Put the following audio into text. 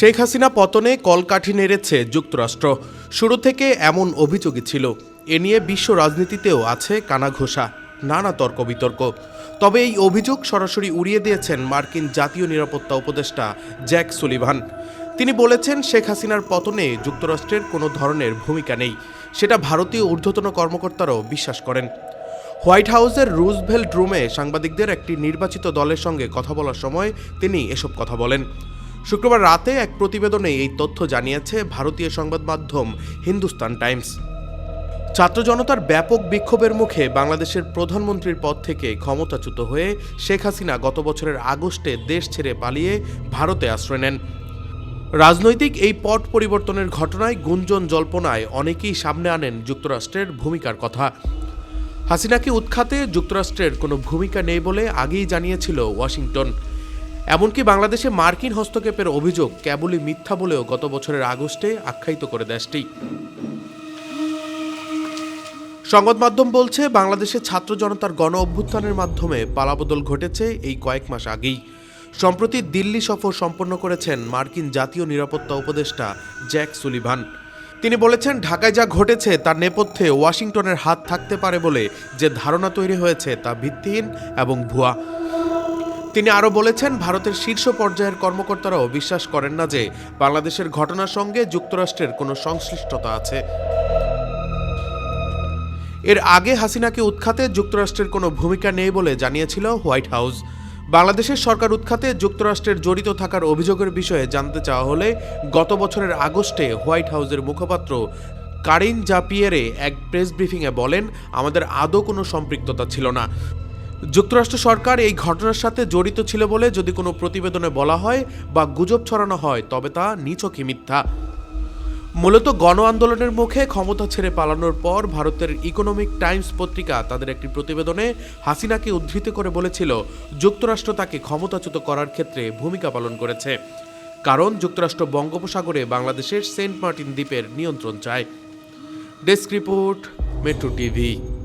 শেখ হাসিনা পতনে কলকাঠি নেড়েছে যুক্তরাষ্ট্র। শুরু থেকে এমন অভিযোগই ছিল। এ নিয়ে বিশ্ব রাজনীতিতেও আছে কানাঘোষা, নানা তর্ক বিতর্ক তবে এই অভিযোগ সরাসরি উড়িয়ে দিয়েছেন মার্কিন জাতীয় নিরাপত্তা উপদেষ্টা জ্যাক সুলিভান। তিনি বলেছেন, শেখ হাসিনার পতনে যুক্তরাষ্ট্রের কোনো ধরনের ভূমিকা নেই। সেটা ভারতীয় ঊর্ধ্বতন কর্মকর্তারাও বিশ্বাস করেন। হোয়াইট হাউসের রুজভেল্ট রুমে সাংবাদিকদের একটি নির্বাচিত দলের সঙ্গে কথা বলার সময় তিনি এসব কথা বলেন। শুক্রবার রাতে এক প্রতিবেদনে এই তথ্য জানিয়েছে ভারতীয় সংবাদ মাধ্যম হিন্দুস্তান টাইমস। ছাত্র জনতার ব্যাপক বিক্ষোভের মুখে বাংলাদেশের প্রধানমন্ত্রীর পদ থেকে ক্ষমতাচ্যুত হয়ে শেখ হাসিনা গত বছরের আগস্টে দেশ ছেড়ে পালিয়ে ভারতে আশ্রয় নেন। রাজনৈতিক এই পট পরিবর্তনের ঘটনায় গুঞ্জন জল্পনায় অনেকেই সামনে আনেন যুক্তরাষ্ট্রের ভূমিকার কথা। হাসিনাকে উৎখাতে যুক্তরাষ্ট্রের কোনো ভূমিকা নেই বলে আগেই জানিয়েছিল ওয়াশিংটন। এমনকি বাংলাদেশে মার্কিন হস্তক্ষেপের অভিযোগ কেবলই মিথ্যা বলেও গত বছরের আগস্টে আখ্যায়িত করে দেশটি। সংবাদ মাধ্যম বলছে, বাংলাদেশে ছাত্র জনতার গণ অভ্যুত্থানের মাধ্যমে পালাবদল ঘটেছে এই কয়েক মাস আগেই। সম্প্রতি দিল্লি সফর সম্পন্ন করেছেন মার্কিন জাতীয় নিরাপত্তা উপদেষ্টা জ্যাক সুলিভান। তিনি বলেছেন, ঢাকায় যা ঘটেছে তার নেপথ্যে ওয়াশিংটনের হাত থাকতে পারে বলে যে ধারণা তৈরি হয়েছে তা ভিত্তিহীন এবং ভুয়া। তিনি আরও বলেছেন, ভারতের শীর্ষ পর্যায়ের কর্মকর্তারাও বিশ্বাস করেন না যে বাংলাদেশের ঘটনার সঙ্গে যুক্তরাষ্ট্রের কোনো সংশ্লিষ্টতা আছে। এর আগে হাসিনাকে উৎখাতে যুক্তরাষ্ট্রের কোনো ভূমিকা নেই বলে জানিয়েছিল হোয়াইট হাউস। বাংলাদেশের সরকার উৎখাতে যুক্তরাষ্ট্রের জড়িত থাকার অভিযোগের বিষয়ে জানতে চাওয়া হলে গত বছরের আগস্টে হোয়াইট হাউসের মুখপাত্র কারিন জাপিয়েরে এক প্রেস ব্রিফিংয়ে বলেন, আমাদের আদৌ কোনো সম্পৃক্ততা ছিল না। যুক্তরাষ্ট্র সরকার এই ঘটনার সাথে জড়িত ছিল বলে যদি কোনো প্রতিবেদনে বলা হয় বা গুজব ছড়ানো হয়, তবে তা নিছকই মিথ্যা। মূলত গণ আন্দোলনের মুখে ক্ষমতা ছেড়ে পালানোর পর ভারতের ইকোনমিক টাইমস পত্রিকা তাদের একটি প্রতিবেদনে হাসিনাকে উদ্ধৃত করে বলেছিল, যুক্তরাষ্ট্র তাকে ক্ষমতাচ্যুত করার ক্ষেত্রে ভূমিকা পালন করেছে। কারণ যুক্তরাষ্ট্র বঙ্গোপসাগরে বাংলাদেশের সেন্ট মার্টিন দ্বীপের নিয়ন্ত্রণ চায়। Desk report, metro TV.